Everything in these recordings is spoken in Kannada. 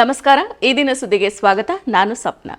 ನಮಸ್ಕಾರ ಈ ದಿನ ಸುದ್ದಿಗೆ ಸ್ವಾಗತ. ನಾನು ಸಪ್ನ.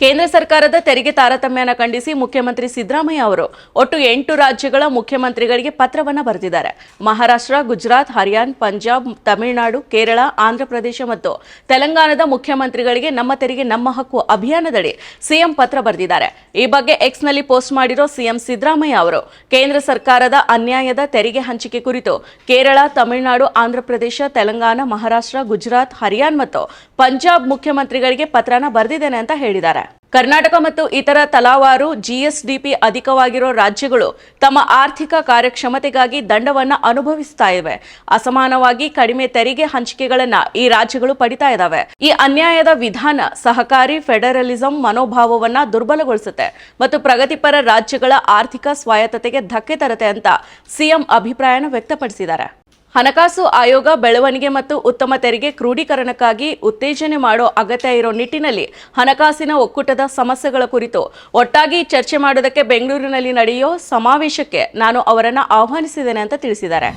ಕೇಂದ್ರ ಸರ್ಕಾರದ ತೆರಿಗೆ ತಾರತಮ್ಯನ ಖಂಡಿಸಿ ಮುಖ್ಯಮಂತ್ರಿ ಸಿದ್ದರಾಮಯ್ಯ ಅವರು ಒಟ್ಟು ಎಂಟು ರಾಜ್ಯಗಳ ಮುಖ್ಯಮಂತ್ರಿಗಳಿಗೆ ಪತ್ರವನ್ನು ಬರೆದಿದ್ದಾರೆ. ಮಹಾರಾಷ್ಟ್ರ, ಗುಜರಾತ್, ಹರಿಯಾಣ, ಪಂಜಾಬ್, ತಮಿಳುನಾಡು, ಕೇರಳ, ಆಂಧ್ರಪ್ರದೇಶ ಮತ್ತು ತೆಲಂಗಾಣದ ಮುಖ್ಯಮಂತ್ರಿಗಳಿಗೆ ನಮ್ಮ ತೆರಿಗೆ, ನಮ್ಮ ಹಕ್ಕು ಅಭಿಯಾನದಡಿ ಸಿಎಂ ಪತ್ರ ಬರೆದಿದ್ದಾರೆ. ಈ ಬಗ್ಗೆ ಎಕ್ಸ್ನಲ್ಲಿ ಪೋಸ್ಟ್ ಮಾಡಿರೋ ಸಿಎಂ ಸಿದ್ದರಾಮಯ್ಯ ಅವರು, ಕೇಂದ್ರ ಸರ್ಕಾರದ ಅನ್ಯಾಯದ ತೆರಿಗೆ ಹಂಚಿಕೆ ಕುರಿತು ಕೇರಳ, ತಮಿಳುನಾಡು, ಆಂಧ್ರಪ್ರದೇಶ, ತೆಲಂಗಾಣ, ಮಹಾರಾಷ್ಟ್ರ, ಗುಜರಾತ್, ಹರಿಯಾಣ ಮತ್ತು ಪಂಜಾಬ್ ಮುಖ್ಯಮಂತ್ರಿಗಳಿಗೆ ಪತ್ರನ ಬರೆದಿದ್ದೇನೆ ಅಂತ ಹೇಳಿದ್ದಾರೆ. ಕರ್ನಾಟಕ ಮತ್ತು ಇತರ ತಲಾವಾರು, ಜಿಎಸ್ಡಿಪಿ ಅಧಿಕವಾಗಿರೋ ರಾಜ್ಯಗಳು ತಮ್ಮ ಆರ್ಥಿಕ ಕಾರ್ಯಕ್ಷಮತೆಗಾಗಿ ದಂಡವನ್ನ ಅನುಭವಿಸ್ತಾ ಇವೆ. ಅಸಮಾನವಾಗಿ ಕಡಿಮೆ ತೆರಿಗೆ ಹಂಚಿಕೆಗಳನ್ನ ಈ ರಾಜ್ಯಗಳು ಪಡಿತಾ ಇದ್ದಾವೆ ಈ ಅನ್ಯಾಯದ ವಿಧಾನ ಸಹಕಾರಿ ಫೆಡರಲಿಸಂ ಮನೋಭಾವವನ್ನ ದುರ್ಬಲಗೊಳಿಸುತ್ತೆ ಮತ್ತು ಪ್ರಗತಿಪರ ರಾಜ್ಯಗಳ ಆರ್ಥಿಕ ಸ್ವಾಯತ್ತತೆಗೆ ಧಕ್ಕೆ ತರುತ್ತೆ ಅಂತ ಸಿಎಂ ಅಭಿಪ್ರಾಯನ ವ್ಯಕ್ತಪಡಿಸಿದ್ದಾರೆ. ಹಣಕಾಸು ಆಯೋಗ ಬೆಳವಣಿಗೆ ಮತ್ತು ಉತ್ತಮ ತೆರಿಗೆ ಕ್ರೋಢೀಕರಣಕ್ಕಾಗಿ ಉತ್ತೇಜನೆ ಮಾಡೋ ಅಗತ್ಯ ಇರೋ ನಿಟ್ಟಿನಲ್ಲಿ ಹಣಕಾಸಿನ ಒಕ್ಕೂಟದ ಸಮಸ್ಯೆಗಳ ಕುರಿತು ಒಟ್ಟಾಗಿ ಚರ್ಚೆ ಮಾಡೋದಕ್ಕೆ ಬೆಂಗಳೂರಿನಲ್ಲಿ ನಡೆಯೋ ಸಮಾವೇಶಕ್ಕೆ ನಾನು ಅವರನ್ನು ಆಹ್ವಾನಿಸಿದ್ದೇನೆ ಅಂತ ತಿಳಿಸಿದ್ದಾರೆ.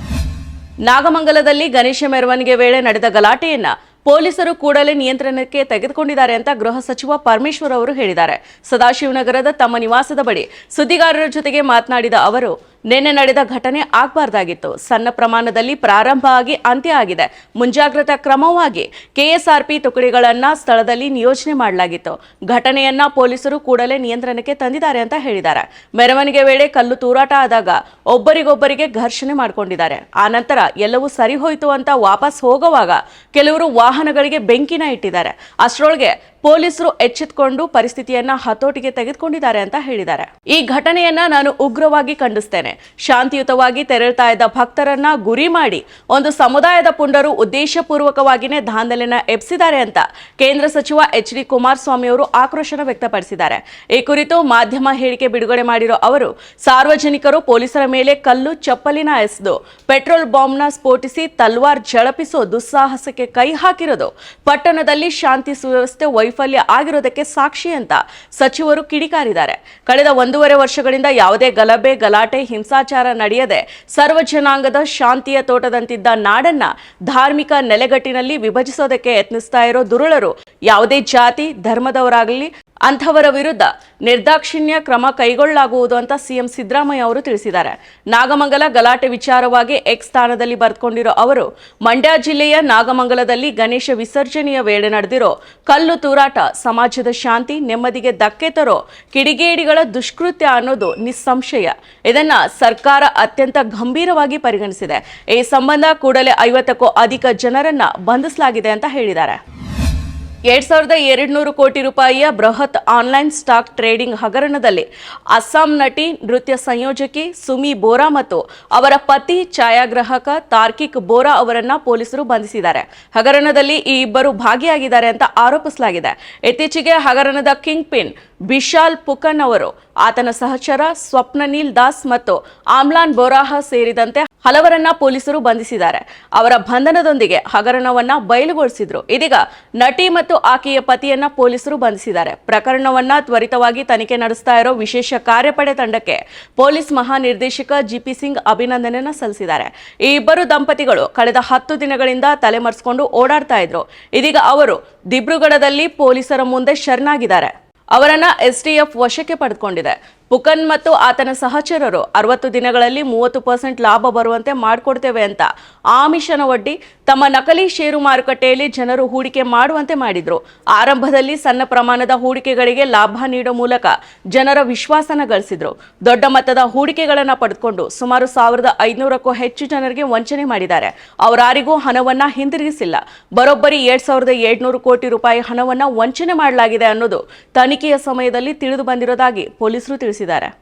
ನಾಗಮಂಗಲದಲ್ಲಿ ಗಣೇಶ ಮೆರವಣಿಗೆ ವೇಳೆ ನಡೆದ ಗಲಾಟೆಯನ್ನ ಪೊಲೀಸರು ಕೂಡಲೇ ನಿಯಂತ್ರಣಕ್ಕೆ ತೆಗೆದುಕೊಂಡಿದ್ದಾರೆ ಅಂತ ಗೃಹ ಸಚಿವ ಪರಮೇಶ್ವರ್ ಅವರು ಹೇಳಿದ್ದಾರೆ. ಸದಾಶಿವನಗರದ ತಮ್ಮ ನಿವಾಸದ ಬಳಿ ಸುದ್ದಿಗಾರರ ಜೊತೆಗೆ ಮಾತನಾಡಿದ ಅವರು ನಿನ್ನೆ ನಡೆದ ಘಟನೆ ಆಗಬಾರ್ದಾಗಿತ್ತು. ಸಣ್ಣ ಪ್ರಮಾಣದಲ್ಲಿ ಪ್ರಾರಂಭ ಆಗಿ ಅಂತ್ಯ ಆಗಿದೆ. ಮುಂಜಾಗ್ರತಾ ಕ್ರಮವಾಗಿ ಕೆಎಸ್ಆರ್ಪಿ ತುಕಡಿಗಳನ್ನ ಸ್ಥಳದಲ್ಲಿ ನಿಯೋಜನೆ ಮಾಡಲಾಗಿತ್ತು. ಘಟನೆಯನ್ನ ಪೊಲೀಸರು ಕೂಡಲೇ ನಿಯಂತ್ರಣಕ್ಕೆ ತಂದಿದ್ದಾರೆ ಅಂತ ಹೇಳಿದ್ದಾರೆ. ಮೆರವಣಿಗೆ ವೇಳೆ ಕಲ್ಲು ತೂರಾಟ ಆದಾಗ ಒಬ್ಬರಿಗೊಬ್ಬರಿಗೆ ಘರ್ಷಣೆ ಮಾಡಿಕೊಂಡಿದ್ದಾರೆ. ಆನಂತರ ಎಲ್ಲವೂ ಸರಿ ಹೋಯಿತು ಅಂತ ವಾಪಸ್ ಹೋಗುವಾಗ ಕೆಲವರು ವಾಹನಗಳಿಗೆ ಬೆಂಕಿನ ಇಟ್ಟಿದ್ದಾರೆ. ಅಷ್ಟರೊಳಗೆ ಪೊಲೀಸರು ಎಚ್ಚೆತ್ಕೊಂಡು ಪರಿಸ್ಥಿತಿಯನ್ನ ಹತೋಟಿಗೆ ತೆಗೆದುಕೊಂಡಿದ್ದಾರೆ ಅಂತ ಹೇಳಿದ್ದಾರೆ. ಈ ಘಟನೆಯನ್ನ ನಾನು ಉಗ್ರವಾಗಿ ಖಂಡಿಸ್ತೇನೆ. ಶಾಂತಿಯುತವಾಗಿ ತೆರಳ್ತಾ ಇದ್ದ ಭಕ್ತರನ್ನ ಗುರಿ ಮಾಡಿ ಒಂದು ಸಮುದಾಯದ ಪುಂಡರು ಉದ್ದೇಶಪೂರ್ವಕವಾಗಿನೇ ದಾಂಧಲೆನ ಎಬ್ಸಿದ್ದಾರೆ ಅಂತ ಕೇಂದ್ರ ಸಚಿವ ಎಚ್ ಡಿ ಕುಮಾರಸ್ವಾಮಿ ಅವರು ಆಕ್ರೋಶನ ವ್ಯಕ್ತಪಡಿಸಿದ್ದಾರೆ. ಈ ಕುರಿತು ಮಾಧ್ಯಮ ಹೇಳಿಕೆ ಬಿಡುಗಡೆ ಮಾಡಿರೋ ಅವರು, ಸಾರ್ವಜನಿಕರು ಪೊಲೀಸರ ಮೇಲೆ ಕಲ್ಲು ಚಪ್ಪಲಿನ ಎಸೆದು, ಪೆಟ್ರೋಲ್ ಬಾಂಬ್ನ ಸ್ಫೋಟಿಸಿ ತಲ್ವಾರ್ ಝಳಪಿಸೋ ದುಸ್ಸಾಹಸಕ್ಕೆ ಕೈ ಹಾಕಿರೋದು, ಪಟ್ಟಣದಲ್ಲಿ ಶಾಂತಿ ಸುವ್ಯವಸ್ಥೆ ವೈಫಲ್ಯ ಆಗಿರೋದಕ್ಕೆ ಸಾಕ್ಷಿ ಅಂತ ಸಚಿವರು ಕಿಡಿಕಾರಿದ್ದಾರೆ. ಕಳೆದ ಒಂದೂವರೆ ವರ್ಷಗಳಿಂದ ಯಾವುದೇ ಗಲಭೆ, ಗಲಾಟೆ, ಹಿಂಸಾಚಾರ ನಡೆಯದೆ ಸರ್ವ ಜನಾಂಗದ ಶಾಂತಿಯ ತೋಟದಂತಿದ್ದ ನಾಡನ್ನ ಧಾರ್ಮಿಕ ನೆಲೆಗಟ್ಟಿನಲ್ಲಿ ವಿಭಜಿಸೋದಕ್ಕೆ ಯತ್ನಿಸ್ತಾ ಇರೋ ದುರುಳರು ಯಾವುದೇ ಜಾತಿ, ಧರ್ಮದವರಾಗಲಿ ಅಂಥವರ ವಿರುದ್ಧ ನಿರ್ದಾಕ್ಷಿಣ್ಯ ಕ್ರಮ ಕೈಗೊಳ್ಳಲಾಗುವುದು ಅಂತ ಸಿಎಂ ಸಿದ್ದರಾಮಯ್ಯ ಅವರು ತಿಳಿಸಿದ್ದಾರೆ. ನಾಗಮಂಗಲ ಗಲಾಟೆ ವಿಚಾರವಾಗಿ ಎಕ್ಸ್ ಸ್ಥಾನದಲ್ಲಿ ಬರೆದುಕೊಂಡಿರೋ ಅವರು, ಮಂಡ್ಯ ಜಿಲ್ಲೆಯ ನಾಗಮಂಗಲದಲ್ಲಿ ಗಣೇಶ ವಿಸರ್ಜನೆಯ ವೇಳೆ ನಡೆದಿರೋ ಕಲ್ಲು ತೂರಾಟ ಸಮಾಜದ ಶಾಂತಿ, ನೆಮ್ಮದಿಗೆ ಧಕ್ಕೆ ತರೋ ಕಿಡಿಗೇಡಿಗಳ ದುಷ್ಕೃತ್ಯ ಅನ್ನೋದು ನಿಸ್ಸಂಶಯ. ಇದನ್ನ ಸರ್ಕಾರ ಅತ್ಯಂತ ಗಂಭೀರವಾಗಿ ಪರಿಗಣಿಸಿದೆ. ಈ ಸಂಬಂಧ ಕೂಡಲೇ ಐವತ್ತಕ್ಕೂ ಅಧಿಕ ಜನರನ್ನ ಬಂಧಿಸಲಾಗಿದೆ ಅಂತ ಹೇಳಿದ್ದಾರೆ. ಎರಡ್ ಸಾವಿರದ ಎರಡು ನೂರು ಕೋಟಿ ರೂಪಾಯಿಯ ಬೃಹತ್ ಆನ್ಲೈನ್ ಸ್ಟಾಕ್ ಟ್ರೇಡಿಂಗ್ ಹಗರಣದಲ್ಲಿ ಅಸ್ಸಾಂ ನಟಿ ನೃತ್ಯ ಸಂಯೋಜಕಿ ಸುಮಿ ಬೋರಾ ಮತ್ತು ಅವರ ಪತಿ ಛಾಯಾಗ್ರಾಹಕ ತಾರ್ಕಿಕ್ ಬೋರಾ ಅವರನ್ನ ಪೊಲೀಸರು ಬಂಧಿಸಿದ್ದಾರೆ. ಹಗರಣದಲ್ಲಿ ಈ ಇಬ್ಬರು ಭಾಗಿಯಾಗಿದ್ದಾರೆ ಅಂತ ಆರೋಪಿಸಲಾಗಿದೆ. ಇತ್ತೀಚೆಗೆ ಹಗರಣದ ಕಿಂಗ್ ಪಿನ್ ಬಿಶಾಲ್ ಪುಕನ್ ಅವರು, ಆತನ ಸಹಚರ ಸ್ವಪ್ನನೀಲ್ ದಾಸ್ ಮತ್ತು ಆಮ್ಲಾನ್ ಬೋರಾಹ ಸೇರಿದಂತೆ ಹಲವರನ್ನ ಪೊಲೀಸರು ಬಂಧಿಸಿದ್ದಾರೆ. ಅವರ ಬಂಧನದೊಂದಿಗೆ ಹಗರಣವನ್ನ ಬಯಲುಗೊಳಿಸಿದ್ರು. ಇದೀಗ ನಟಿ ಆಕೆಯ ಪತಿಯನ್ನ ಪೊಲೀಸರು ಬಂಧಿಸಿದ್ದಾರೆ. ಪ್ರಕರಣವನ್ನ ತ್ವರಿತವಾಗಿ ತನಿಖೆ ನಡೆಸ್ತಾ ಇರೋ ವಿಶೇಷ ಕಾರ್ಯಪಡೆ ತಂಡಕ್ಕೆ ಪೊಲೀಸ್ ಮಹಾನಿರ್ದೇಶಕ ಜಿಪಿ ಸಿಂಗ್ ಅಭಿನಂದನೆಯನ್ನ ಸಲ್ಲಿಸಿದ್ದಾರೆ. ಈ ಇಬ್ಬರು ದಂಪತಿಗಳು ಕಳೆದ ಹತ್ತು ದಿನಗಳಿಂದ ತಲೆಮರೆಸಿಕೊಂಡು ಓಡಾಡ್ತಾ ಇದ್ರು. ಇದೀಗ ಅವರು ದಿಬ್ರುಗಢದಲ್ಲಿ ಪೊಲೀಸರ ಮುಂದೆ ಶರಣಾಗಿದ್ದಾರೆ. ಅವರನ್ನ ಎಸ್ಟಿಎಫ್ ವಶಕ್ಕೆ ಪಡೆದುಕೊಂಡಿದೆ. ಪುಕನ್ ಮತ್ತು ಆತನ ಸಹಚರರು ಅರವತ್ತು ದಿನಗಳಲ್ಲಿ ಮೂವತ್ತು ಪರ್ಸೆಂಟ್ ಲಾಭ ಬರುವಂತೆ ಮಾಡಿಕೊಡ್ತೇವೆ ಅಂತ ಆಮಿಷನ ಒಡ್ಡಿ ತಮ್ಮ ನಕಲಿ ಷೇರು ಮಾರುಕಟ್ಟೆಯಲ್ಲಿ ಜನರು ಹೂಡಿಕೆ ಮಾಡುವಂತೆ ಮಾಡಿದ್ರು. ಆರಂಭದಲ್ಲಿ ಸಣ್ಣ ಪ್ರಮಾಣದ ಹೂಡಿಕೆಗಳಿಗೆ ಲಾಭ ನೀಡೋ ಮೂಲಕ ಜನರ ವಿಶ್ವಾಸನ ಗಳಿಸಿದ್ರು. ದೊಡ್ಡ ಮಟ್ಟದ ಹೂಡಿಕೆಗಳನ್ನು ಪಡೆದುಕೊಂಡು ಸುಮಾರು ಸಾವಿರದ ಐನೂರಕ್ಕೂ ಹೆಚ್ಚು ಜನರಿಗೆ ವಂಚನೆ ಮಾಡಿದ್ದಾರೆ. ಅವರಾರಿಗೂ ಹಣವನ್ನ ಹಿಂದಿರುಗಿಸಿಲ್ಲ. ಬರೋಬ್ಬರಿ ಎರಡ್ ಸಾವಿರದ ಏಳ್ನೂರು ಕೋಟಿ ರೂಪಾಯಿ ಹಣವನ್ನ ವಂಚನೆ ಮಾಡಲಾಗಿದೆ ಅನ್ನೋದು ತನಿಖೆಯ ಸಮಯದಲ್ಲಿ ತಿಳಿದು ಬಂದಿರೋದಾಗಿ ಪೊಲೀಸರು ತಿಳಿಸಿದ್ದಾರೆ. Isidara.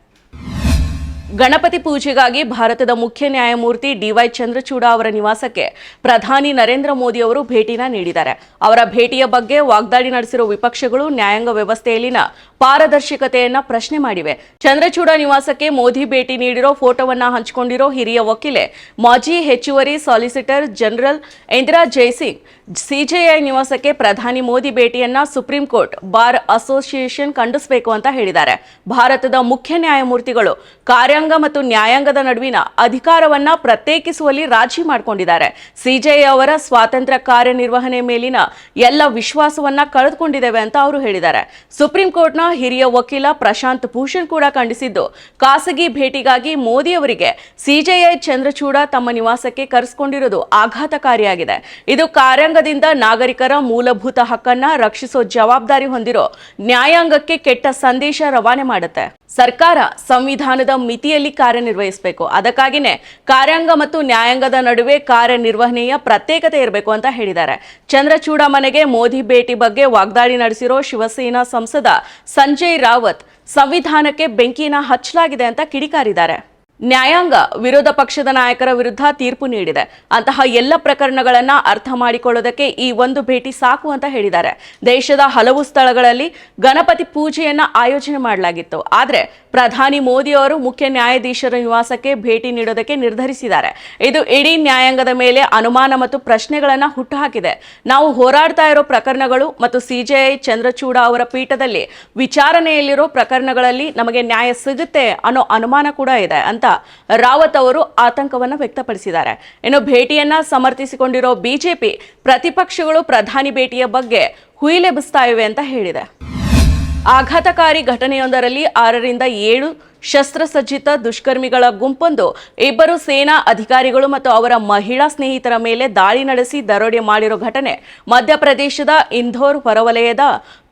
ಗಣಪತಿ ಪೂಜೆಗಾಗಿ ಭಾರತದ ಮುಖ್ಯ ನ್ಯಾಯಮೂರ್ತಿ ಡಿವೈ ಚಂದ್ರಚೂಡ ಅವರ ನಿವಾಸಕ್ಕೆ ಪ್ರಧಾನಿ ನರೇಂದ್ರ ಮೋದಿ ಅವರು ಭೇಟಿನ ನೀಡಿದ್ದಾರೆ. ಅವರ ಭೇಟಿಯ ಬಗ್ಗೆ ವಾಗ್ದಾಳಿ ನಡೆಸಿರುವ ವಿಪಕ್ಷಗಳು ನ್ಯಾಯಾಂಗ ವ್ಯವಸ್ಥೆಯಲ್ಲಿನ ಪಾರದರ್ಶಕತೆಯನ್ನ ಪ್ರಶ್ನೆ ಮಾಡಿವೆ. ಚಂದ್ರಚೂಡ ನಿವಾಸಕ್ಕೆ ಮೋದಿ ಭೇಟಿ ನೀಡಿರೋ ಫೋಟೋವನ್ನ ಹಂಚಿಕೊಂಡಿರೋ ಹಿರಿಯ ವಕೀಲೆ, ಮಾಜಿ ಹೆಚ್ಚುವರಿ solicitor general Indira Jaising CJI ನಿವಾಸಕ್ಕೆ ಪ್ರಧಾನಿ ಮೋದಿ ಭೇಟಿಯನ್ನ ಸುಪ್ರೀಂ ಕೋರ್ಟ್ ಬಾರ್ ಅಸೋಸಿಯೇಷನ್ ಖಂಡಿಸಬೇಕು ಅಂತ ಹೇಳಿದ್ದಾರೆ. ಭಾರತದ ಮುಖ್ಯ ನ್ಯಾಯಮೂರ್ತಿಗಳು ಕಾರ್ಯ ಕಾರ್ಯಾಂಗ ಮತ್ತು ನ್ಯಾಯಾಂಗದ ನಡುವಿನ ಅಧಿಕಾರವನ್ನ ಪ್ರತ್ಯೇಕಿಸುವಲ್ಲಿ ರಾಜಿ ಮಾಡಿಕೊಂಡಿದ್ದಾರೆ. ಸಿಜೆಐ ಅವರ ಸ್ವಾತಂತ್ರ್ಯ ಕಾರ್ಯನಿರ್ವಹಣೆ ಮೇಲಿನ ಎಲ್ಲ ವಿಶ್ವಾಸವನ್ನ ಕಳೆದುಕೊಂಡಿದ್ದೇವೆ ಅಂತ ಅವರು ಹೇಳಿದ್ದಾರೆ. ಸುಪ್ರೀಂ ಕೋರ್ಟ್ನ ಹಿರಿಯ ವಕೀಲ ಪ್ರಶಾಂತ್ ಭೂಷಣ್ ಕೂಡ ಖಂಡಿಸಿದ್ದು, ಖಾಸಗಿ ಭೇಟಿಗಾಗಿ ಮೋದಿ ಅವರಿಗೆ ಸಿಜೆಐ ಚಂದ್ರಚೂಡ ತಮ್ಮ ನಿವಾಸಕ್ಕೆ ಕರೆಸಿಕೊಂಡಿರುವುದು ಆಘಾತಕಾರಿಯಾಗಿದೆ. ಇದು ಕಾರ್ಯಾಂಗದಿಂದ ನಾಗರಿಕರ ಮೂಲಭೂತ ಹಕ್ಕನ್ನ ರಕ್ಷಿಸೋ ಜವಾಬ್ದಾರಿ ಹೊಂದಿರೋ ನ್ಯಾಯಾಂಗಕ್ಕೆ ಕೆಟ್ಟ ಸಂದೇಶ ರವಾನೆ ಮಾಡುತ್ತೆ. ಸರ್ಕಾರ ಸಂವಿಧಾನದ ಮಿತಿಯಲ್ಲಿ ಕಾರ್ಯನಿರ್ವಹಿಸಬೇಕು. ಅದಕ್ಕಾಗಿನೇ ಕಾರ್ಯಾಂಗ ಮತ್ತು ನ್ಯಾಯಾಂಗದ ನಡುವೆ ಕಾರ್ಯನಿರ್ವಹಣೆಯ ಪ್ರತ್ಯೇಕತೆ ಇರಬೇಕು ಅಂತ ಹೇಳಿದ್ದಾರೆ. ಚಂದ್ರಚೂಡ ಮನೆಗೆ ಮೋದಿ ಭೇಟಿ ಬಗ್ಗೆ ವಾಗ್ದಾಳಿ ನಡೆಸಿರೋ ಶಿವಸೇನಾ ಸಂಸದ ಸಂಜಯ್ ರಾವತ್ ಸಂವಿಧಾನಕ್ಕೆ ಬೆಂಕಿನ ಹಚ್ಚಲಾಗಿದೆ ಅಂತ ಕಿಡಿಕಾರಿದ್ದಾರೆ. ನ್ಯಾಯಾಂಗ ವಿರೋಧ ಪಕ್ಷದ ನಾಯಕರ ವಿರುದ್ಧ ತೀರ್ಪು ನೀಡಿದೆ. ಅಂತಹ ಎಲ್ಲ ಪ್ರಕರಣಗಳನ್ನು ಅರ್ಥ ಮಾಡಿಕೊಳ್ಳೋದಕ್ಕೆ ಈ ಒಂದು ಭೇಟಿ ಸಾಕು ಅಂತ ಹೇಳಿದ್ದಾರೆ. ದೇಶದ ಹಲವು ಸ್ಥಳಗಳಲ್ಲಿ ಗಣಪತಿ ಪೂಜೆಯನ್ನು ಆಯೋಜನೆ ಮಾಡಲಾಗಿತ್ತು. ಆದರೆ ಪ್ರಧಾನಿ ಮೋದಿ ಅವರು ಮುಖ್ಯ ನ್ಯಾಯಾಧೀಶರ ನಿವಾಸಕ್ಕೆ ಭೇಟಿ ನೀಡೋದಕ್ಕೆ ನಿರ್ಧರಿಸಿದ್ದಾರೆ. ಇದು ಇಡೀ ನ್ಯಾಯಾಂಗದ ಮೇಲೆ ಅನುಮಾನ ಮತ್ತು ಪ್ರಶ್ನೆಗಳನ್ನು ಹುಟ್ಟುಹಾಕಿದೆ. ನಾವು ಹೋರಾಡ್ತಾ ಇರೋ ಪ್ರಕರಣಗಳು ಮತ್ತು ಸಿಜೆಐ ಚಂದ್ರಚೂಡ ಅವರ ಪೀಠದಲ್ಲಿ ವಿಚಾರಣೆಯಲ್ಲಿರೋ ಪ್ರಕರಣಗಳಲ್ಲಿ ನಮಗೆ ನ್ಯಾಯ ಸಿಗುತ್ತೆ ಅನ್ನೋ ಅನುಮಾನ ಕೂಡ ಇದೆ ಅಂತ ರಾವತ್ ಅವರು ಆತಂಕವನ್ನು ವ್ಯಕ್ತಪಡಿಸಿದ್ದಾರೆ. ಇನ್ನು ಭೇಟಿಯನ್ನ ಸಮರ್ಥಿಸಿಕೊಂಡಿರೋ ಬಿಜೆಪಿ ಪ್ರತಿಪಕ್ಷಗಳು ಪ್ರಧಾನಿ ಭೇಟಿಯ ಬಗ್ಗೆ ಹುಯಿಲೆಬ್ಬಿಸ್ತಾ ಇವೆ ಅಂತ ಹೇಳಿದೆ. ಆಘಾತಕಾರಿ ಘಟನೆಯೊಂದರಲ್ಲಿ ಆರರಿಂದ ಏಳು ಶಸ್ತ್ರಸಜ್ಜಿತ ದುಷ್ಕರ್ಮಿಗಳ ಗುಂಪೊಂದು ಇಬ್ಬರು ಸೇನಾ ಅಧಿಕಾರಿಗಳು ಮತ್ತು ಅವರ ಮಹಿಳಾ ಸ್ನೇಹಿತರ ಮೇಲೆ ದಾಳಿ ನಡೆಸಿ ದರೋಡೆ ಮಾಡಿರೋ ಘಟನೆ ಮಧ್ಯಪ್ರದೇಶದ ಇಂಧೋರ್ ಹೊರವಲಯದ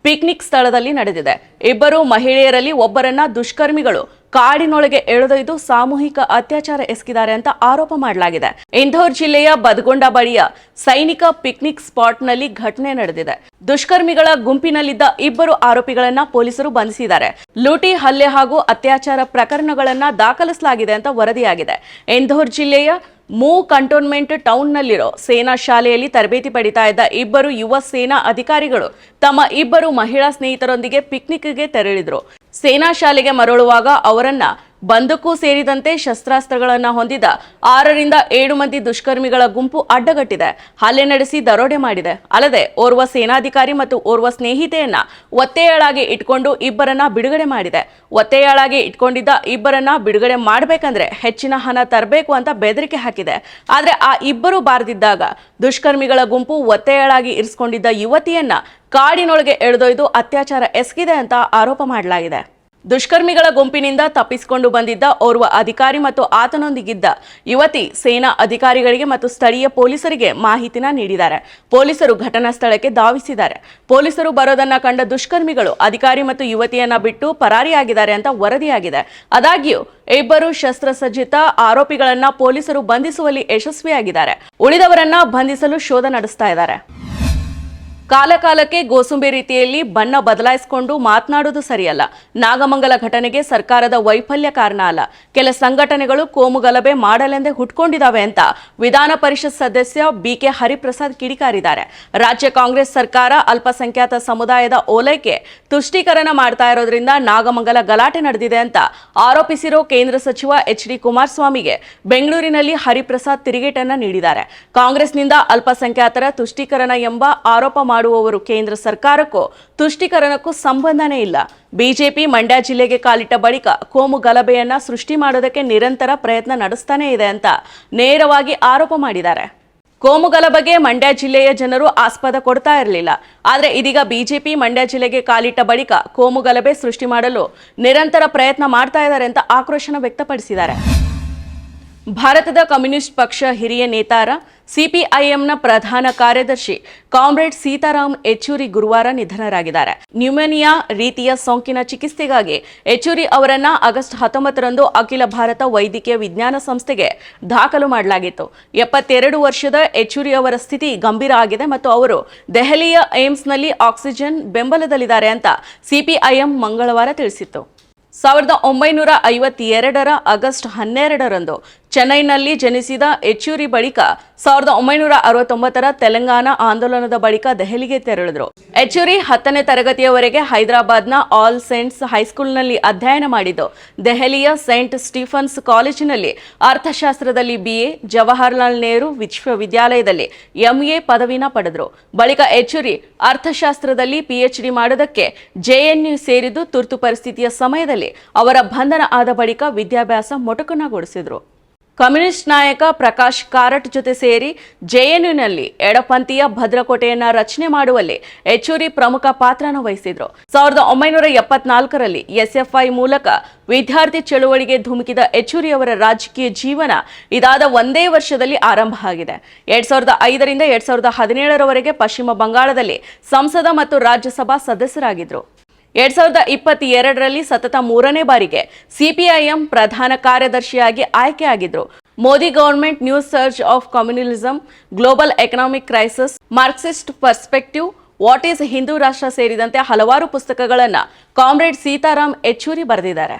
ಪಿಕ್ನಿಕ್ ಸ್ಥಳದಲ್ಲಿ ನಡೆದಿದೆ. ಇಬ್ಬರು ಮಹಿಳೆಯರಲ್ಲಿ ಒಬ್ಬರನ್ನ ದುಷ್ಕರ್ಮಿಗಳು ಕಾಡಿನೊಳಗೆ ಎಳೆದೊಯ್ದು ಸಾಮೂಹಿಕ ಅತ್ಯಾಚಾರ ಎಸಗಿದ್ದಾರೆ ಅಂತ ಆರೋಪ ಮಾಡಲಾಗಿದೆ. ಇಂಧೋರ್ ಜಿಲ್ಲೆಯ ಬದಗೊಂಡ ಬಳಿಯ ಸೈನಿಕ ಪಿಕ್ನಿಕ್ ಸ್ಪಾಟ್ನಲ್ಲಿ ಘಟನೆ ನಡೆದಿದೆ. ದುಷ್ಕರ್ಮಿಗಳ ಗುಂಪಿನಲ್ಲಿದ್ದ ಇಬ್ಬರು ಆರೋಪಿಗಳನ್ನ ಪೊಲೀಸರು ಬಂಧಿಸಿದ್ದಾರೆ. ಲೂಟಿ, ಹಲ್ಲೆ ಹಾಗೂ ಅತ್ಯಾಚಾರ ಪ್ರಕರಣಗಳನ್ನ ದಾಖಲಿಸಲಾಗಿದೆ ಅಂತ ವರದಿಯಾಗಿದೆ. ಇಂಧೋರ್ ಜಿಲ್ಲೆಯ ಮೂ ಕಂಟೋನ್ಮೆಂಟ್ ಟೌನ್ನಲ್ಲಿರೋ ಸೇನಾ ಶಾಲೆಯಲ್ಲಿ ತರಬೇತಿ ಪಡಿತಾ ಇದ್ದ ಇಬ್ಬರು ಯುವ ಸೇನಾ ಅಧಿಕಾರಿಗಳು ತಮ್ಮ ಇಬ್ಬರು ಮಹಿಳಾ ಸ್ನೇಹಿತರೊಂದಿಗೆ ಪಿಕ್ನಿಕ್ಗೆ ತೆರಳಿದ್ರು. ಸೇನಾ ಶಾಲೆಗೆ ಮರಳುವಾಗ ಅವರನ್ನ ಬಂದಕ್ಕೂ ಸೇರಿದಂತೆ ಶಸ್ತ್ರಾಸ್ತ್ರಗಳನ್ನು ಹೊಂದಿದ ಆರರಿಂದ ಏಳು ಮಂದಿ ದುಷ್ಕರ್ಮಿಗಳ ಗುಂಪು ಅಡ್ಡಗಟ್ಟಿದೆ. ಹಲ್ಲೆ ನಡೆಸಿ ದರೋಡೆ ಮಾಡಿದೆ. ಅಲ್ಲದೆ ಓರ್ವ ಸೇನಾಧಿಕಾರಿ ಮತ್ತು ಓರ್ವ ಸ್ನೇಹಿತೆಯನ್ನ ಒತ್ತೆಯಾಳಾಗಿ ಇಟ್ಕೊಂಡು ಇಬ್ಬರನ್ನ ಬಿಡುಗಡೆ ಮಾಡಿದೆ. ಒತ್ತೆಯಾಳಾಗಿ ಇಟ್ಕೊಂಡಿದ್ದ ಇಬ್ಬರನ್ನ ಬಿಡುಗಡೆ ಮಾಡಬೇಕಂದ್ರೆ ಹೆಚ್ಚಿನ ಹಣ ತರಬೇಕು ಅಂತ ಬೆದರಿಕೆ ಹಾಕಿದೆ. ಆದರೆ ಆ ಇಬ್ಬರು ಬಾರದಿದ್ದಾಗ ದುಷ್ಕರ್ಮಿಗಳ ಗುಂಪು ಒತ್ತೆಯಾಳಾಗಿ ಇರಿಸಿಕೊಂಡಿದ್ದ ಯುವತಿಯನ್ನ ಕಾಡಿನೊಳಗೆ ಎಳೆದೊಯ್ದು ಅತ್ಯಾಚಾರ ಎಸಗಿದೆ ಅಂತ ಆರೋಪ ಮಾಡಲಾಗಿದೆ. ದುಷ್ಕರ್ಮಿಗಳ ಗುಂಪಿನಿಂದ ತಪ್ಪಿಸಿಕೊಂಡು ಬಂದಿದ್ದ ಓರ್ವ ಅಧಿಕಾರಿ ಮತ್ತು ಆತನೊಂದಿಗಿದ್ದ ಯುವತಿ ಸೇನಾ ಅಧಿಕಾರಿಗಳಿಗೆ ಮತ್ತು ಸ್ಥಳೀಯ ಪೊಲೀಸರಿಗೆ ಮಾಹಿತಿನ ನೀಡಿದ್ದಾರೆ. ಪೊಲೀಸರು ಘಟನಾ ಸ್ಥಳಕ್ಕೆ ಧಾವಿಸಿದ್ದಾರೆ. ಪೊಲೀಸರು ಬರೋದನ್ನ ಕಂಡ ದುಷ್ಕರ್ಮಿಗಳು ಅಧಿಕಾರಿ ಮತ್ತು ಯುವತಿಯನ್ನ ಬಿಟ್ಟು ಪರಾರಿಯಾಗಿದ್ದಾರೆ ಅಂತ ವರದಿಯಾಗಿದೆ. ಆದಾಗ್ಯೂ, ಇಬ್ಬರು ಶಸ್ತ್ರಸಜ್ಜಿತ ಆರೋಪಿಗಳನ್ನ ಪೊಲೀಸರು ಬಂಧಿಸುವಲ್ಲಿ ಯಶಸ್ವಿಯಾಗಿದ್ದಾರೆ. ಉಳಿದವರನ್ನ ಬಂಧಿಸಲು ಶೋಧ ನಡೆಸ್ತಾ ಇದ್ದಾರೆ. ಕಾಲಕಾಲಕ್ಕೆ ಗೋಸುಂಬೆ ರೀತಿಯಲ್ಲಿ ಬಣ್ಣ ಬದಲಾಯಿಸಿಕೊಂಡು ಮಾತನಾಡುವುದು ಸರಿಯಲ್ಲ. ನಾಗಮಂಗಲ ಘಟನೆಗೆ ಸರ್ಕಾರದ ವೈಫಲ್ಯ ಕಾರಣ ಅಲ್ಲ. ಕೆಲ ಸಂಘಟನೆಗಳು ಕೋಮು ಗಲಭೆ ಮಾಡಲೆಂದೇ ಹುಟ್ಕೊಂಡಿದ್ದಾವೆ ಅಂತ ವಿಧಾನ ಪರಿಷತ್ ಸದಸ್ಯ ಬಿಕೆ ಹರಿಪ್ರಸಾದ್ ಕಿಡಿಕಾರಿದ್ದಾರೆ. ರಾಜ್ಯ ಕಾಂಗ್ರೆಸ್ ಸರ್ಕಾರ ಅಲ್ಪಸಂಖ್ಯಾತ ಸಮುದಾಯದ ಓಲೈಕೆ ತುಷ್ಟೀಕರಣ ಮಾಡ್ತಾ ಇರೋದ್ರಿಂದ ನಾಗಮಂಗಲ ಗಲಾಟೆ ನಡೆದಿದೆ ಅಂತ ಆರೋಪಿಸಿರೋ ಕೇಂದ್ರ ಸಚಿವ ಎಚ್ ಡಿ ಕುಮಾರಸ್ವಾಮಿಗೆ ಬೆಂಗಳೂರಿನಲ್ಲಿ ಹರಿಪ್ರಸಾದ್ ತಿರುಗೇಟನ್ನ ನೀಡಿದ್ದಾರೆ. ಕಾಂಗ್ರೆಸ್ನಿಂದ ಅಲ್ಪಸಂಖ್ಯಾತರ ತುಷ್ಟೀಕರಣ ಎಂಬ ಆರೋಪ ಮಾಡುವವರು ಕೇಂದ್ರ ಸರ್ಕಾರಕ್ಕೂ ತುಷ್ಟೀಕರಣಕ್ಕೂ ಸಂಬಂಧನೇ ಇಲ್ಲ. ಬಿಜೆಪಿ ಮಂಡ್ಯ ಜಿಲ್ಲೆಗೆ ಕಾಲಿಟ್ಟ ಬಳಿಕ ಕೋಮು ಗಲಭೆಯನ್ನ ಸೃಷ್ಟಿ ಮಾಡೋದಕ್ಕೆ ನಿರಂತರ ಪ್ರಯತ್ನ ನಡೆಸ್ತಾನೇ ಇದೆ ಅಂತ ನೇರವಾಗಿ ಆರೋಪ ಮಾಡಿದ್ದಾರೆ. ಕೋಮು ಗಲಭೆಗೆ ಮಂಡ್ಯ ಜಿಲ್ಲೆಯ ಜನರು ಆಸ್ಪದ ಕೊಡ್ತಾ ಇರಲಿಲ್ಲ. ಆದರೆ ಇದೀಗ ಬಿಜೆಪಿ ಮಂಡ್ಯ ಜಿಲ್ಲೆಗೆ ಕಾಲಿಟ್ಟ ಬಳಿಕ ಕೋಮು ಗಲಭೆ ಸೃಷ್ಟಿ ಮಾಡಲು ನಿರಂತರ ಪ್ರಯತ್ನ ಮಾಡ್ತಾ ಇದ್ದಾರೆ ಅಂತ ಆಕ್ರೋಶನ ವ್ಯಕ್ತಪಡಿಸಿದ್ದಾರೆ. ಭಾರತದ ಕಮ್ಯುನಿಸ್ಟ್ ಪಕ್ಷ ಹಿರಿಯ ನೇತಾರ, ಸಿಪಿಐಎಂನ ಪ್ರಧಾನ ಕಾರ್ಯದರ್ಶಿ ಕಾಮ್ರೇಡ್ ಸೀತಾರಾಮ್ ಯೆಚೂರಿ ಗುರುವಾರ ನಿಧನರಾಗಿದ್ದಾರೆ. ನ್ಯೂಮೋನಿಯಾ ರೀತಿಯ ಸೋಂಕಿನ ಚಿಕಿತ್ಸೆಗಾಗಿ ಯೆಚೂರಿ ಅವರನ್ನ ಆಗಸ್ಟ್ ಹತ್ತೊಂಬತ್ತರಂದು ಅಖಿಲ ಭಾರತ ವೈದ್ಯಕೀಯ ವಿಜ್ಞಾನ ಸಂಸ್ಥೆಗೆ ದಾಖಲು ಮಾಡಲಾಗಿತ್ತು. ಎಪ್ಪತ್ತೆರಡು ವರ್ಷದ ಯೆಚೂರಿ ಅವರ ಸ್ಥಿತಿ ಗಂಭೀರ ಆಗಿದೆ ಮತ್ತು ಅವರು ದೆಹಲಿಯ ಏಮ್ಸ್ನಲ್ಲಿ ಆಕ್ಸಿಜನ್ ಬೆಂಬಲದಲ್ಲಿದ್ದಾರೆ ಅಂತ ಸಿಪಿಐಎಂ ಮಂಗಳವಾರ ತಿಳಿಸಿತ್ತು. ಸಾವಿರದ ಒಂಬೈನೂರ ಐವತ್ತೆರಡರ ಆಗಸ್ಟ್ ಹನ್ನೆರಡರಂದು ಚೆನ್ನೈನಲ್ಲಿ ಜನಿಸಿದ ಯೆಚೂರಿ ಬಳಿಕ ಸಾವಿರದ ಒಂಬೈನೂರ ಅರವತ್ತೊಂಬತ್ತರ ತೆಲಂಗಾಣ ಆಂದೋಲನದ ಬಳಿಕ ದೆಹಲಿಗೆ ತೆರಳಿದ್ರು. ಯೆಚೂರಿ ಹತ್ತನೇ ತರಗತಿಯವರೆಗೆ ಹೈದರಾಬಾದ್ನ ಆಲ್ ಸೆಂಟ್ಸ್ ಹೈಸ್ಕೂಲ್ನಲ್ಲಿ ಅಧ್ಯಯನ ಮಾಡಿದ್ದು. ದೆಹಲಿಯ ಸೇಂಟ್ ಸ್ಟೀಫನ್ಸ್ ಕಾಲೇಜಿನಲ್ಲಿ ಅರ್ಥಶಾಸ್ತ್ರದಲ್ಲಿ ಬಿಎ ಜವಾಹರ್ಲಾಲ್ ನೆಹರು ವಿಶ್ವವಿದ್ಯಾಲಯದಲ್ಲಿ ಎಂಎ ಪದವಿನ ಪಡೆದರು. ಬಳಿಕ ಯೆಚೂರಿ ಅರ್ಥಶಾಸ್ತ್ರದಲ್ಲಿ ಪಿಎಚ್ಡಿ ಮಾಡೋದಕ್ಕೆ ಜೆಎನ್ಯು ಸೇರಿದ್ದು ತುರ್ತು ಪರಿಸ್ಥಿತಿಯ ಸಮಯದಲ್ಲಿ ಅವರ ಬಂಧನ ಆದ ಬಳಿಕ ವಿದ್ಯಾಭ್ಯಾಸ ಮೊಟಕುನಗೊಳಿಸಿದ್ರು. ಕಮ್ಯುನಿಸ್ಟ್ ನಾಯಕ ಪ್ರಕಾಶ್ ಕಾರಟ್ ಜೊತೆ ಸೇರಿ ಜೆಎನ್ಯುನಲ್ಲಿ ಎಡಪಂಥೀಯ ಭದ್ರಕೋಟೆಯನ್ನ ರಚನೆ ಮಾಡುವಲ್ಲಿ ಯೆಚೂರಿ ಪ್ರಮುಖ ಪಾತ್ರನ ವಹಿಸಿದ್ರು. ಸಾವಿರದ ಒಂಬೈನೂರ ಎಪ್ಪತ್ನಾಲ್ಕರಲ್ಲಿ ಎಸ್ಎಫ್ಐ ಮೂಲಕ ವಿದ್ಯಾರ್ಥಿ ಚಳುವಳಿಗೆ ಧುಮುಕಿದ ಯೆಚೂರಿ ಅವರ ರಾಜಕೀಯ ಜೀವನ ಇದಾದ ಒಂದೇ ವರ್ಷದಲ್ಲಿ ಆರಂಭ ಆಗಿದೆ. ಎರಡ್ ಸಾವಿರದ ಐದರಿಂದ ಎರಡ್ ಸಾವಿರದ ಹದಿನೇಳರವರೆಗೆ ಪಶ್ಚಿಮ ಬಂಗಾಳದಲ್ಲಿ ಸಂಸದ ಮತ್ತು ರಾಜ್ಯಸಭಾ ಸದಸ್ಯರಾಗಿದ್ರು. ಎರಡ್ ಸಾವಿರದ ಇಪ್ಪತ್ತೆರಡರಲ್ಲಿ ಸತತ ಮೂರನೇ ಬಾರಿಗೆ ಸಿಪಿಐಎಂ ಪ್ರಧಾನ ಕಾರ್ಯದರ್ಶಿಯಾಗಿ ಆಯ್ಕೆಯಾಗಿದ್ರು. Modi government new search of communism global economic crisis, Marxist perspective, what is Hindu Rashtra ಸೇರಿದಂತೆ ಹಲವಾರು ಪುಸ್ತಕಗಳನ್ನು ಕಾಮ್ರೇಡ್ ಸೀತಾರಾಮ್ ಯೆಚೂರಿ ಬರೆದಿದ್ದಾರೆ.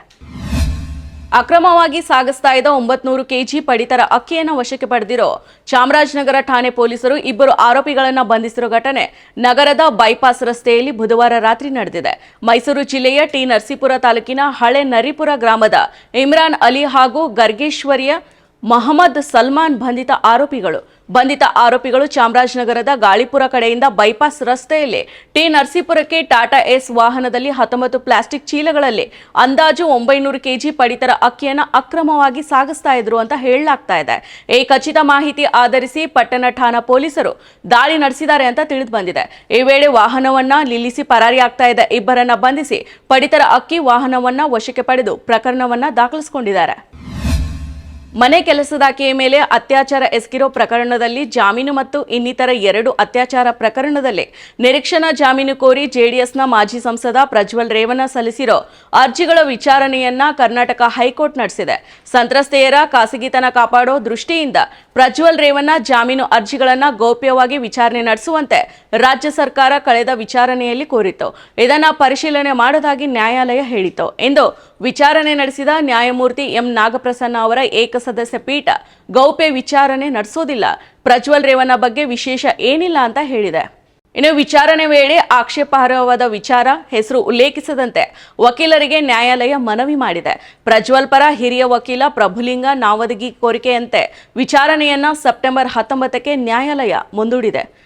ಅಕ್ರಮವಾಗಿ ಸಾಗಿಸ್ತಾ ಇದ್ದ ಒಂಬತ್ನೂರು ಕೆಜಿ ಪಡಿತರ ಅಕ್ಕಿಯನ್ನು ವಶಕ್ಕೆ ಪಡೆದಿರೋ ಚಾಮರಾಜನಗರ ಠಾಣೆ ಪೊಲೀಸರು ಇಬ್ಬರು ಆರೋಪಿಗಳನ್ನು ಬಂಧಿಸಿರುವ ಘಟನೆ ನಗರದ ಬೈಪಾಸ್ ರಸ್ತೆಯಲ್ಲಿ ಬುಧವಾರ ರಾತ್ರಿ ನಡೆದಿದೆ. ಮೈಸೂರು ಜಿಲ್ಲೆಯ ಟಿ ನರಸೀಪುರ ತಾಲೂಕಿನ ಹಳೆ ನರಿಪುರ ಗ್ರಾಮದ ಇಮ್ರಾನ್ ಅಲಿ ಹಾಗೂ ಗರ್ಗೇಶ್ವರಿಯ ಮಹಮ್ಮದ್ ಸಲ್ಮಾನ್ ಬಂಧಿತ ಆರೋಪಿಗಳು ಬಂಧಿತ ಆರೋಪಿಗಳು ಚಾಮರಾಜನಗರದ ಗಾಳಿಪುರ ಕಡೆಯಿಂದ ಬೈಪಾಸ್ ರಸ್ತೆಯಲ್ಲಿ ಟಿ ನರಸೀಪುರಕ್ಕೆ ಟಾಟಾ ಎಸ್ ವಾಹನದಲ್ಲಿ ಹತ್ತೊಂಬತ್ತು ಪ್ಲಾಸ್ಟಿಕ್ ಚೀಲಗಳಲ್ಲಿ ಅಂದಾಜು ಒಂಬೈನೂರು ಕೆಜಿ ಪಡಿತರ ಅಕ್ಕಿಯನ್ನು ಅಕ್ರಮವಾಗಿ ಸಾಗಿಸ್ತಾ ಇದ್ರು ಅಂತ ಹೇಳಲಾಗ್ತಾ ಇದೆ. ಈ ಖಚಿತ ಮಾಹಿತಿ ಆಧರಿಸಿ ಪಟ್ಟಣ ಠಾಣಾ ಪೊಲೀಸರು ದಾಳಿ ನಡೆಸಿದ್ದಾರೆ ಅಂತ ತಿಳಿದು ಬಂದಿದೆ. ಈ ವೇಳೆ ವಾಹನವನ್ನ ನಿಲ್ಲಿಸಿ ಪರಾರಿಯಾಗ್ತಾ ಇದ್ದ ಇಬ್ಬರನ್ನ ಬಂಧಿಸಿ ಪಡಿತರ ಅಕ್ಕಿ ವಾಹನವನ್ನ ವಶಕ್ಕೆ ಪಡೆದು ಪ್ರಕರಣವನ್ನ ದಾಖಲಿಸಿಕೊಂಡಿದ್ದಾರೆ. ಮನೆ ಕೆಲಸದಾಕೆಯ ಮೇಲೆ ಅತ್ಯಾಚಾರ ಎಸಗಿರೋ ಪ್ರಕರಣದಲ್ಲಿ ಜಾಮೀನು ಮತ್ತು ಇನ್ನಿತರ ಎರಡು ಅತ್ಯಾಚಾರ ಪ್ರಕರಣದಲ್ಲಿ ನಿರೀಕ್ಷಣಾ ಜಾಮೀನು ಕೋರಿ ಜೆಡಿಎಸ್ನ ಮಾಜಿ ಸಂಸದ ಪ್ರಜ್ವಲ್ ರೇವಣ್ಣ ಸಲ್ಲಿಸಿರೋ ಅರ್ಜಿಗಳ ವಿಚಾರಣೆಯನ್ನ ಕರ್ನಾಟಕ ಹೈಕೋರ್ಟ್ ನಡೆಸಿದೆ. ಸಂತ್ರಸ್ತೆಯರ ಖಾಸಗಿತನ ಕಾಪಾಡೋ ದೃಷ್ಟಿಯಿಂದ ಪ್ರಜ್ವಲ್ ರೇವಣ್ಣ ಜಾಮೀನು ಅರ್ಜಿಗಳನ್ನ ಗೌಪ್ಯವಾಗಿ ವಿಚಾರಣೆ ನಡೆಸುವಂತೆ ರಾಜ್ಯ ಸರ್ಕಾರ ಕಳೆದ ವಿಚಾರಣೆಯಲ್ಲಿ ಕೋರಿತ್ತು. ಇದನ್ನು ಪರಿಶೀಲನೆ ಮಾಡೋದಾಗಿ ನ್ಯಾಯಾಲಯ ಹೇಳಿತು ಎಂದು ವಿಚಾರಣೆ ನಡೆಸಿದ ನ್ಯಾಯಮೂರ್ತಿ ಎಂ. ನಾಗಪ್ರಸನ್ನ ಅವರ ಏಕಸದಸ್ಯ ಪೀಠ ಗೌಪ್ಯ ವಿಚಾರಣೆ ನಡೆಸೋದಿಲ್ಲ. ಪ್ರಜ್ವಲ್ ರೇವಣ್ಣ ಬಗ್ಗೆ ವಿಶೇಷ ಏನಿಲ್ಲ ಅಂತ ಹೇಳಿದೆ. ಇನ್ನು ವಿಚಾರಣೆ ವೇಳೆ ಆಕ್ಷೇಪಾರ್ಹವಾದ ವಿಚಾರ ಹೆಸರು ಉಲ್ಲೇಖಿಸದಂತೆ ವಕೀಲರಿಗೆ ನ್ಯಾಯಾಲಯ ಮನವಿ ಮಾಡಿದೆ. ಪ್ರಜ್ವಲ್ ಪರ ಹಿರಿಯ ವಕೀಲ ಪ್ರಭುಲಿಂಗ ನಾವದಗಿ ಕೋರಿಕೆಯಂತೆ ವಿಚಾರಣೆಯನ್ನ ಸೆಪ್ಟೆಂಬರ್ ಹತ್ತೊಂಬತ್ತಕ್ಕೆ ನ್ಯಾಯಾಲಯ ಮುಂದೂಡಿದೆ.